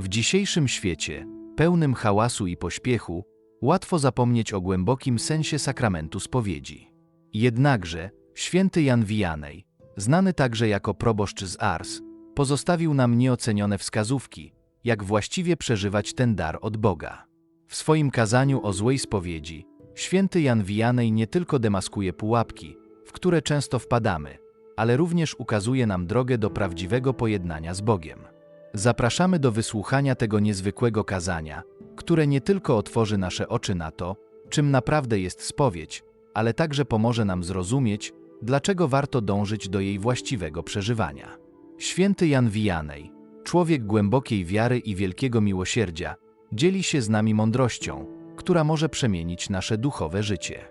W dzisiejszym świecie, pełnym hałasu i pośpiechu, łatwo zapomnieć o głębokim sensie sakramentu spowiedzi. Jednakże, święty Jan Wijanej, znany także jako proboszcz z Ars, pozostawił nam nieocenione wskazówki, jak właściwie przeżywać ten dar od Boga. W swoim kazaniu o złej spowiedzi, święty Jan Wijanej nie tylko demaskuje pułapki, w które często wpadamy, ale również ukazuje nam drogę do prawdziwego pojednania z Bogiem. Zapraszamy do wysłuchania tego niezwykłego kazania, które nie tylko otworzy nasze oczy na to, czym naprawdę jest spowiedź, ale także pomoże nam zrozumieć, dlaczego warto dążyć do jej właściwego przeżywania. Święty Jan Wijanej, człowiek głębokiej wiary i wielkiego miłosierdzia, dzieli się z nami mądrością, która może przemienić nasze duchowe życie.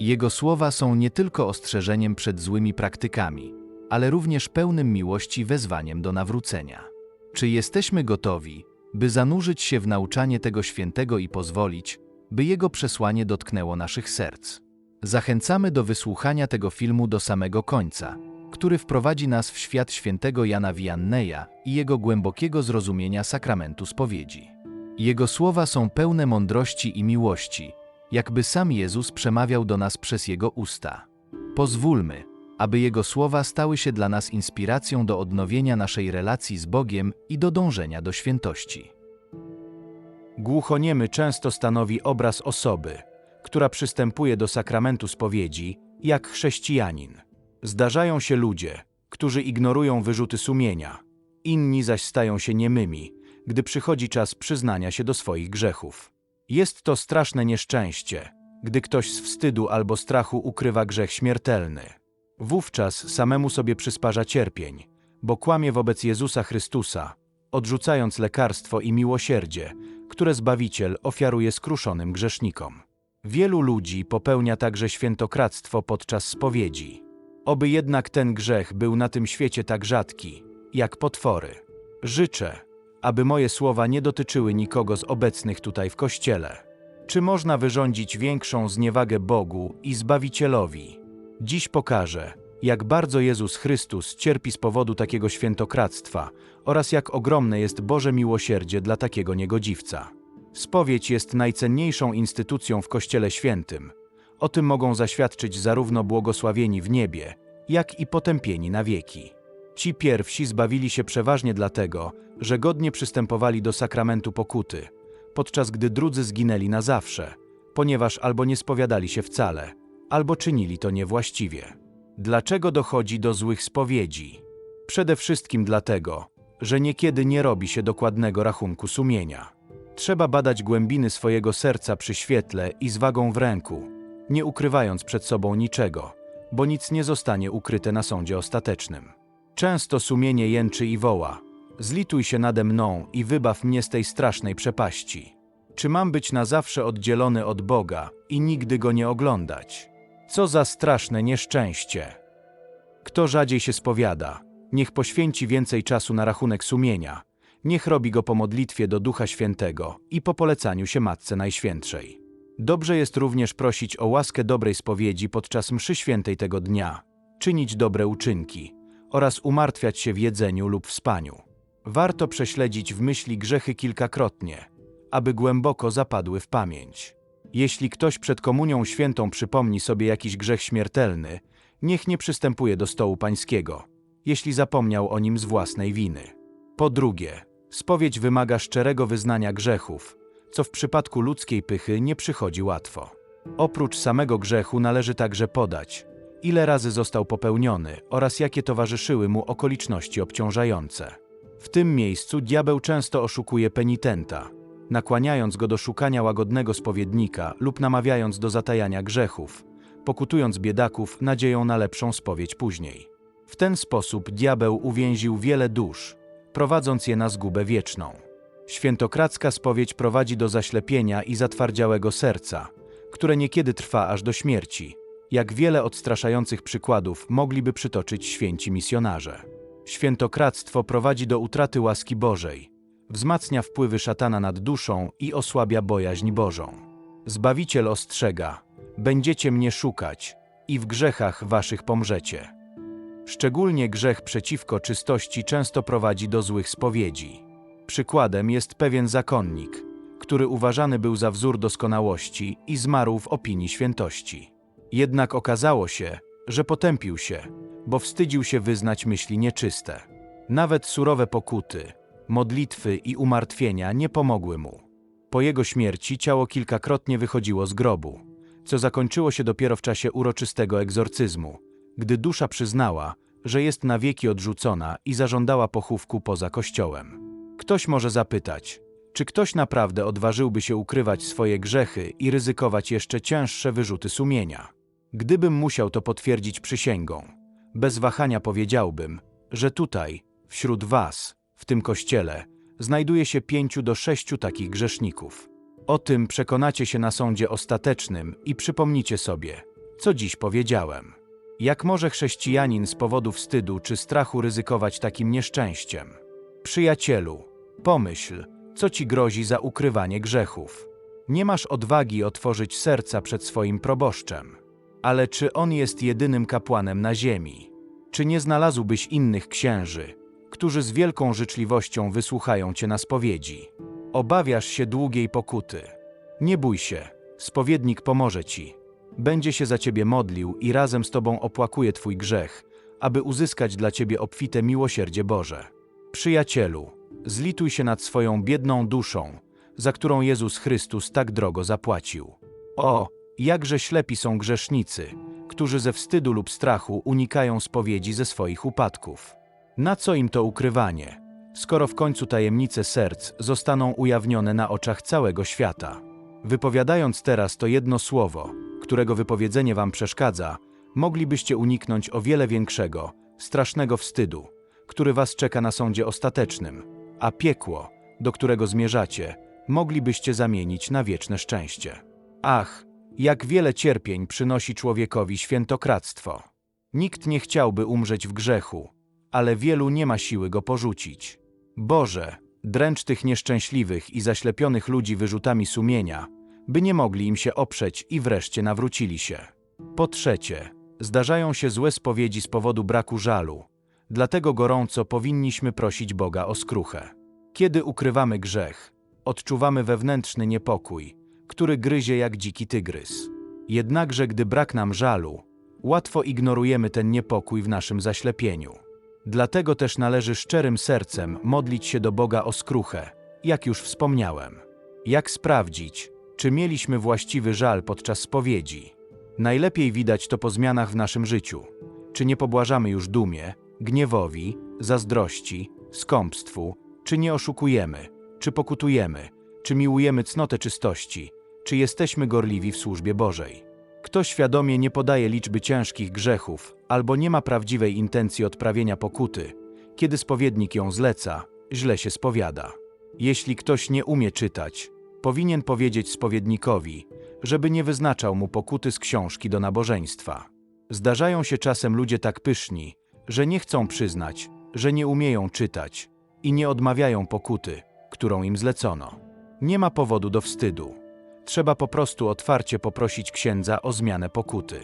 Jego słowa są nie tylko ostrzeżeniem przed złymi praktykami, ale również pełnym miłości wezwaniem do nawrócenia. Czy jesteśmy gotowi, by zanurzyć się w nauczanie tego świętego i pozwolić, by jego przesłanie dotknęło naszych serc? Zachęcamy do wysłuchania tego filmu do samego końca, który wprowadzi nas w świat świętego Jana Wianneja i jego głębokiego zrozumienia sakramentu spowiedzi. Jego słowa są pełne mądrości i miłości, jakby sam Jezus przemawiał do nas przez Jego usta. Pozwólmy, aby Jego słowa stały się dla nas inspiracją do odnowienia naszej relacji z Bogiem i do dążenia do świętości. Głuchoniemy często stanowi obraz osoby, która przystępuje do sakramentu spowiedzi jak chrześcijanin. Zdarzają się ludzie, którzy ignorują wyrzuty sumienia, inni zaś stają się niemymi, gdy przychodzi czas przyznania się do swoich grzechów. Jest to straszne nieszczęście, gdy ktoś z wstydu albo strachu ukrywa grzech śmiertelny. Wówczas samemu sobie przysparza cierpień, bo kłamie wobec Jezusa Chrystusa, odrzucając lekarstwo i miłosierdzie, które Zbawiciel ofiaruje skruszonym grzesznikom. Wielu ludzi popełnia także świętokradztwo podczas spowiedzi. Oby jednak ten grzech był na tym świecie tak rzadki, jak potwory. Życzę, aby moje słowa nie dotyczyły nikogo z obecnych tutaj w kościele. Czy można wyrządzić większą zniewagę Bogu i Zbawicielowi? Dziś pokażę, jak bardzo Jezus Chrystus cierpi z powodu takiego świętokradztwa oraz jak ogromne jest Boże miłosierdzie dla takiego niegodziwca. Spowiedź jest najcenniejszą instytucją w Kościele Świętym. O tym mogą zaświadczyć zarówno błogosławieni w niebie, jak i potępieni na wieki. Ci pierwsi zbawili się przeważnie dlatego, że godnie przystępowali do sakramentu pokuty, podczas gdy drudzy zginęli na zawsze, ponieważ albo nie spowiadali się wcale, albo czynili to niewłaściwie. Dlaczego dochodzi do złych spowiedzi? Przede wszystkim dlatego, że niekiedy nie robi się dokładnego rachunku sumienia. Trzeba badać głębiny swojego serca przy świetle i z wagą w ręku, nie ukrywając przed sobą niczego, bo nic nie zostanie ukryte na sądzie ostatecznym. Często sumienie jęczy i woła: Zlituj się nade mną i wybaw mnie z tej strasznej przepaści. Czy mam być na zawsze oddzielony od Boga i nigdy go nie oglądać? Co za straszne nieszczęście! Kto rzadziej się spowiada, niech poświęci więcej czasu na rachunek sumienia, niech robi go po modlitwie do Ducha Świętego i po polecaniu się Matce Najświętszej. Dobrze jest również prosić o łaskę dobrej spowiedzi podczas mszy świętej tego dnia, czynić dobre uczynki oraz umartwiać się w jedzeniu lub w spaniu. Warto prześledzić w myśli grzechy kilkakrotnie, aby głęboko zapadły w pamięć. Jeśli ktoś przed komunią świętą przypomni sobie jakiś grzech śmiertelny, niech nie przystępuje do stołu pańskiego, jeśli zapomniał o nim z własnej winy. Po drugie, spowiedź wymaga szczerego wyznania grzechów, co w przypadku ludzkiej pychy nie przychodzi łatwo. Oprócz samego grzechu należy także podać, ile razy został popełniony oraz jakie towarzyszyły mu okoliczności obciążające. W tym miejscu diabeł często oszukuje penitenta, nakłaniając go do szukania łagodnego spowiednika lub namawiając do zatajania grzechów, pokutując biedaków nadzieją na lepszą spowiedź później. W ten sposób diabeł uwięził wiele dusz, prowadząc je na zgubę wieczną. Świętokradzka spowiedź prowadzi do zaślepienia i zatwardziałego serca, które niekiedy trwa aż do śmierci, jak wiele odstraszających przykładów mogliby przytoczyć święci misjonarze. Świętokradztwo prowadzi do utraty łaski Bożej, wzmacnia wpływy szatana nad duszą i osłabia bojaźń Bożą. Zbawiciel ostrzega: Będziecie mnie szukać i w grzechach waszych pomrzecie. Szczególnie grzech przeciwko czystości często prowadzi do złych spowiedzi. Przykładem jest pewien zakonnik, który uważany był za wzór doskonałości i zmarł w opinii świętości. Jednak okazało się, że potępił się, bo wstydził się wyznać myśli nieczyste. Nawet surowe pokuty, modlitwy i umartwienia nie pomogły mu. Po jego śmierci ciało kilkakrotnie wychodziło z grobu, co zakończyło się dopiero w czasie uroczystego egzorcyzmu, gdy dusza przyznała, że jest na wieki odrzucona i zażądała pochówku poza kościołem. Ktoś może zapytać, czy ktoś naprawdę odważyłby się ukrywać swoje grzechy i ryzykować jeszcze cięższe wyrzuty sumienia? Gdybym musiał to potwierdzić przysięgą, bez wahania powiedziałbym, że tutaj, wśród was, w tym kościele, znajduje się pięciu do sześciu takich grzeszników. O tym przekonacie się na sądzie ostatecznym i przypomnicie sobie, co dziś powiedziałem. Jak może chrześcijanin z powodu wstydu czy strachu ryzykować takim nieszczęściem? Przyjacielu, pomyśl, co ci grozi za ukrywanie grzechów. Nie masz odwagi otworzyć serca przed swoim proboszczem. Ale czy on jest jedynym kapłanem na ziemi? Czy nie znalazłbyś innych księży, którzy z wielką życzliwością wysłuchają cię na spowiedzi? Obawiasz się długiej pokuty. Nie bój się, spowiednik pomoże ci. Będzie się za ciebie modlił i razem z tobą opłakuje twój grzech, aby uzyskać dla ciebie obfite miłosierdzie Boże. Przyjacielu, zlituj się nad swoją biedną duszą, za którą Jezus Chrystus tak drogo zapłacił. O, jakże ślepi są grzesznicy, którzy ze wstydu lub strachu unikają spowiedzi ze swoich upadków. Na co im to ukrywanie, skoro w końcu tajemnice serc zostaną ujawnione na oczach całego świata? Wypowiadając teraz to jedno słowo, którego wypowiedzenie wam przeszkadza, moglibyście uniknąć o wiele większego, strasznego wstydu, który was czeka na sądzie ostatecznym, a piekło, do którego zmierzacie, moglibyście zamienić na wieczne szczęście. Ach, jak wiele cierpień przynosi człowiekowi świętokradztwo. Nikt nie chciałby umrzeć w grzechu, ale wielu nie ma siły go porzucić. Boże, dręcz tych nieszczęśliwych i zaślepionych ludzi wyrzutami sumienia, by nie mogli im się oprzeć i wreszcie nawrócili się. Po trzecie, zdarzają się złe spowiedzi z powodu braku żalu, dlatego gorąco powinniśmy prosić Boga o skruchę. Kiedy ukrywamy grzech, odczuwamy wewnętrzny niepokój, który gryzie jak dziki tygrys. Jednakże, gdy brak nam żalu, łatwo ignorujemy ten niepokój w naszym zaślepieniu. Dlatego też należy szczerym sercem modlić się do Boga o skruchę, jak już wspomniałem. Jak sprawdzić, czy mieliśmy właściwy żal podczas spowiedzi? Najlepiej widać to po zmianach w naszym życiu. Czy nie pobłażamy już dumie, gniewowi, zazdrości, skąpstwu, czy nie oszukujemy, czy pokutujemy, czy miłujemy cnotę czystości, czy jesteśmy gorliwi w służbie Bożej. Kto świadomie nie podaje liczby ciężkich grzechów albo nie ma prawdziwej intencji odprawienia pokuty, kiedy spowiednik ją zleca, źle się spowiada. Jeśli ktoś nie umie czytać, powinien powiedzieć spowiednikowi, żeby nie wyznaczał mu pokuty z książki do nabożeństwa. Zdarzają się czasem ludzie tak pyszni, że nie chcą przyznać, że nie umieją czytać i nie odmawiają pokuty, którą im zlecono. Nie ma powodu do wstydu. Trzeba po prostu otwarcie poprosić księdza o zmianę pokuty.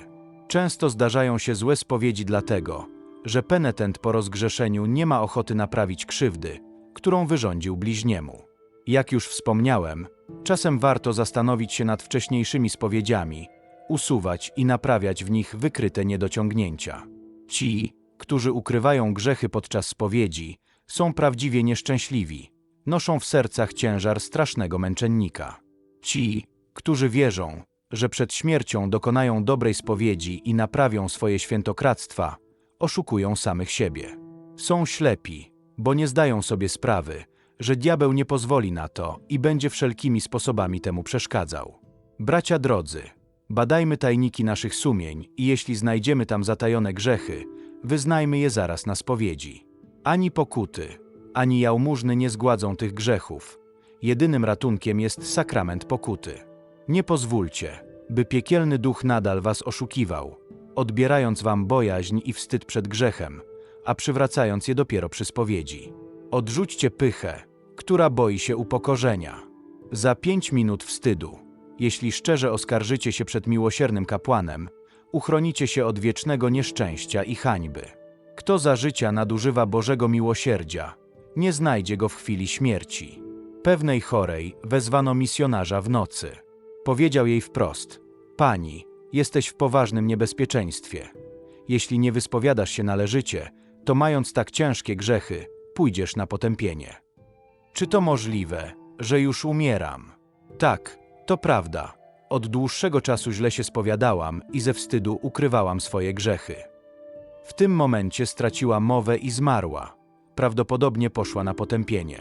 Często zdarzają się złe spowiedzi dlatego, że penetent po rozgrzeszeniu nie ma ochoty naprawić krzywdy, którą wyrządził bliźniemu. Jak już wspomniałem, czasem warto zastanowić się nad wcześniejszymi spowiedziami, usuwać i naprawiać w nich wykryte niedociągnięcia. Ci, którzy ukrywają grzechy podczas spowiedzi, są prawdziwie nieszczęśliwi, noszą w sercach ciężar strasznego męczennika. Ci, którzy wierzą, że przed śmiercią dokonają dobrej spowiedzi i naprawią swoje świętokradztwa, oszukują samych siebie. Są ślepi, bo nie zdają sobie sprawy, że diabeł nie pozwoli na to i będzie wszelkimi sposobami temu przeszkadzał. Bracia drodzy, badajmy tajniki naszych sumień i jeśli znajdziemy tam zatajone grzechy, wyznajmy je zaraz na spowiedzi. Ani pokuty, ani jałmużny nie zgładzą tych grzechów. Jedynym ratunkiem jest sakrament pokuty. Nie pozwólcie, by piekielny duch nadal was oszukiwał, odbierając wam bojaźń i wstyd przed grzechem, a przywracając je dopiero przy spowiedzi. Odrzućcie pychę, która boi się upokorzenia. Za pięć minut wstydu, jeśli szczerze oskarżycie się przed miłosiernym kapłanem, uchronicie się od wiecznego nieszczęścia i hańby. Kto za życia nadużywa Bożego miłosierdzia, nie znajdzie go w chwili śmierci. Pewnej chorej wezwano misjonarza w nocy. Powiedział jej wprost: Pani, jesteś w poważnym niebezpieczeństwie. Jeśli nie wyspowiadasz się należycie, to mając tak ciężkie grzechy, pójdziesz na potępienie. Czy to możliwe, że już umieram? Tak, to prawda. Od dłuższego czasu źle się spowiadałam i ze wstydu ukrywałam swoje grzechy. W tym momencie straciła mowę i zmarła. Prawdopodobnie poszła na potępienie.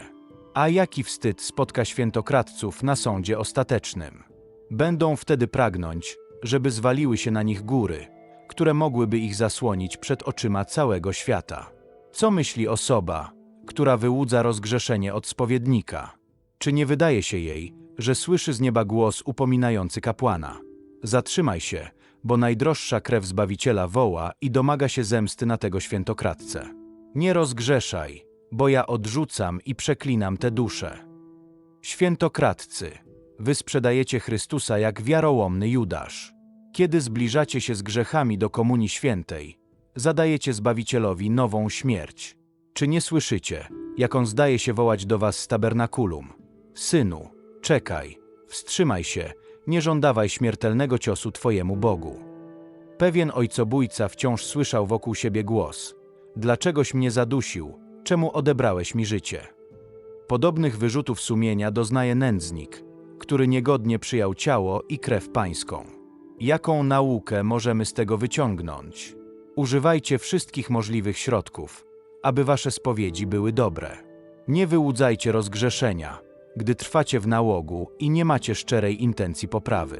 A jaki wstyd spotka świętokradców na sądzie ostatecznym? Będą wtedy pragnąć, żeby zwaliły się na nich góry, które mogłyby ich zasłonić przed oczyma całego świata. Co myśli osoba, która wyłudza rozgrzeszenie od spowiednika? Czy nie wydaje się jej, że słyszy z nieba głos upominający kapłana? Zatrzymaj się, bo najdroższa krew Zbawiciela woła i domaga się zemsty na tego świętokradcę. Nie rozgrzeszaj, bo ja odrzucam i przeklinam te dusze. Świętokradcy, wy sprzedajecie Chrystusa jak wiarołomny Judasz. Kiedy zbliżacie się z grzechami do Komunii Świętej, zadajecie Zbawicielowi nową śmierć. Czy nie słyszycie, jak on zdaje się wołać do was z tabernakulum? Synu, czekaj, wstrzymaj się, nie żądawaj śmiertelnego ciosu Twojemu Bogu. Pewien ojcobójca wciąż słyszał wokół siebie głos: Dlaczegoś mnie zadusił, czemu odebrałeś mi życie? Podobnych wyrzutów sumienia doznaje nędznik, który niegodnie przyjął ciało i krew pańską. Jaką naukę możemy z tego wyciągnąć? Używajcie wszystkich możliwych środków, aby wasze spowiedzi były dobre. Nie wyłudzajcie rozgrzeszenia, gdy trwacie w nałogu i nie macie szczerej intencji poprawy.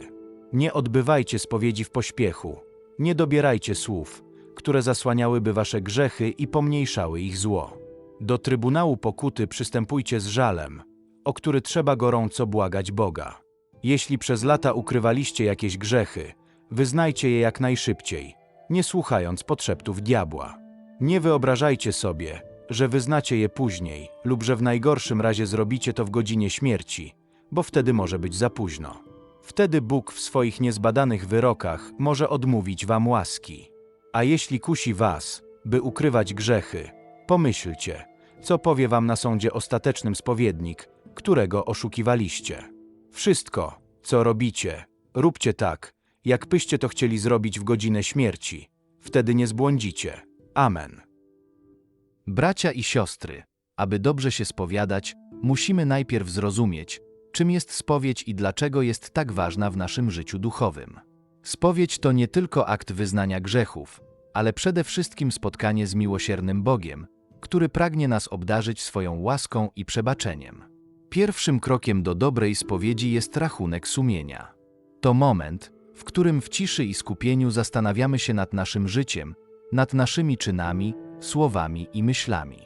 Nie odbywajcie spowiedzi w pośpiechu, nie dobierajcie słów, które zasłaniałyby wasze grzechy i pomniejszały ich zło. Do Trybunału Pokuty przystępujcie z żalem, o który trzeba gorąco błagać Boga. Jeśli przez lata ukrywaliście jakieś grzechy, wyznajcie je jak najszybciej, nie słuchając podszeptów diabła. Nie wyobrażajcie sobie, że wyznacie je później lub że w najgorszym razie zrobicie to w godzinie śmierci, bo wtedy może być za późno. Wtedy Bóg w swoich niezbadanych wyrokach może odmówić wam łaski. A jeśli kusi was, by ukrywać grzechy, pomyślcie, co powie wam na sądzie ostatecznym spowiednik, którego oszukiwaliście. Wszystko, co robicie, róbcie tak, jakbyście to chcieli zrobić w godzinę śmierci. Wtedy nie zbłądzicie. Amen. Bracia i siostry, aby dobrze się spowiadać, musimy najpierw zrozumieć, czym jest spowiedź i dlaczego jest tak ważna w naszym życiu duchowym. Spowiedź to nie tylko akt wyznania grzechów, ale przede wszystkim spotkanie z miłosiernym Bogiem, który pragnie nas obdarzyć swoją łaską i przebaczeniem. Pierwszym krokiem do dobrej spowiedzi jest rachunek sumienia. To moment, w którym w ciszy i skupieniu zastanawiamy się nad naszym życiem, nad naszymi czynami, słowami i myślami.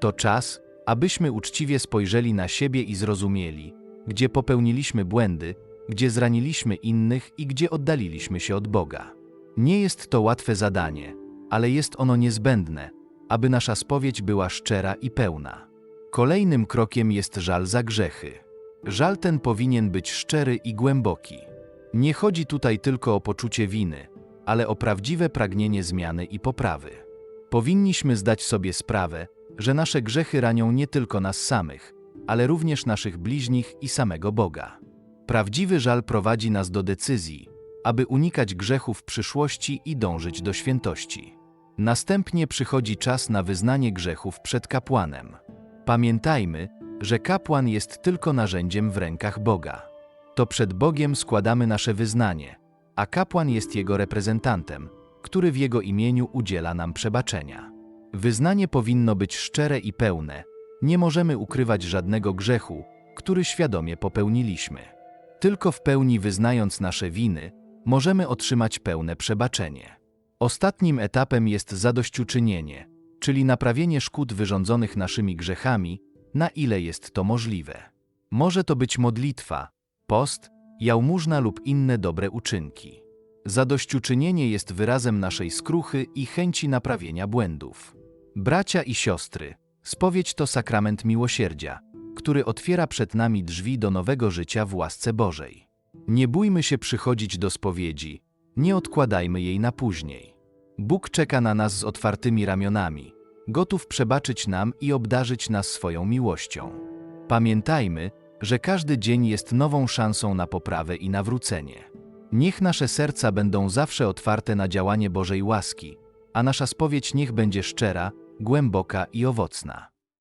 To czas, abyśmy uczciwie spojrzeli na siebie i zrozumieli, gdzie popełniliśmy błędy, gdzie zraniliśmy innych i gdzie oddaliliśmy się od Boga. Nie jest to łatwe zadanie, ale jest ono niezbędne, aby nasza spowiedź była szczera i pełna. Kolejnym krokiem jest żal za grzechy. Żal ten powinien być szczery i głęboki. Nie chodzi tutaj tylko o poczucie winy, ale o prawdziwe pragnienie zmiany i poprawy. Powinniśmy zdać sobie sprawę, że nasze grzechy ranią nie tylko nas samych, ale również naszych bliźnich i samego Boga. Prawdziwy żal prowadzi nas do decyzji, aby unikać grzechów w przyszłości i dążyć do świętości. Następnie przychodzi czas na wyznanie grzechów przed kapłanem. Pamiętajmy, że kapłan jest tylko narzędziem w rękach Boga. To przed Bogiem składamy nasze wyznanie, a kapłan jest jego reprezentantem, który w jego imieniu udziela nam przebaczenia. Wyznanie powinno być szczere i pełne. Nie możemy ukrywać żadnego grzechu, który świadomie popełniliśmy. Tylko w pełni wyznając nasze winy, możemy otrzymać pełne przebaczenie. Ostatnim etapem jest zadośćuczynienie, czyli naprawienie szkód wyrządzonych naszymi grzechami, na ile jest to możliwe. Może to być modlitwa, post, jałmużna lub inne dobre uczynki. Zadośćuczynienie jest wyrazem naszej skruchy i chęci naprawienia błędów. Bracia i siostry, spowiedź to sakrament miłosierdzia, który otwiera przed nami drzwi do nowego życia w łasce Bożej. Nie bójmy się przychodzić do spowiedzi, nie odkładajmy jej na później. Bóg czeka na nas z otwartymi ramionami, gotów przebaczyć nam i obdarzyć nas swoją miłością. Pamiętajmy, że każdy dzień jest nową szansą na poprawę i nawrócenie. Niech nasze serca będą zawsze otwarte na działanie Bożej łaski, a nasza spowiedź niech będzie szczera, głęboka i owocna.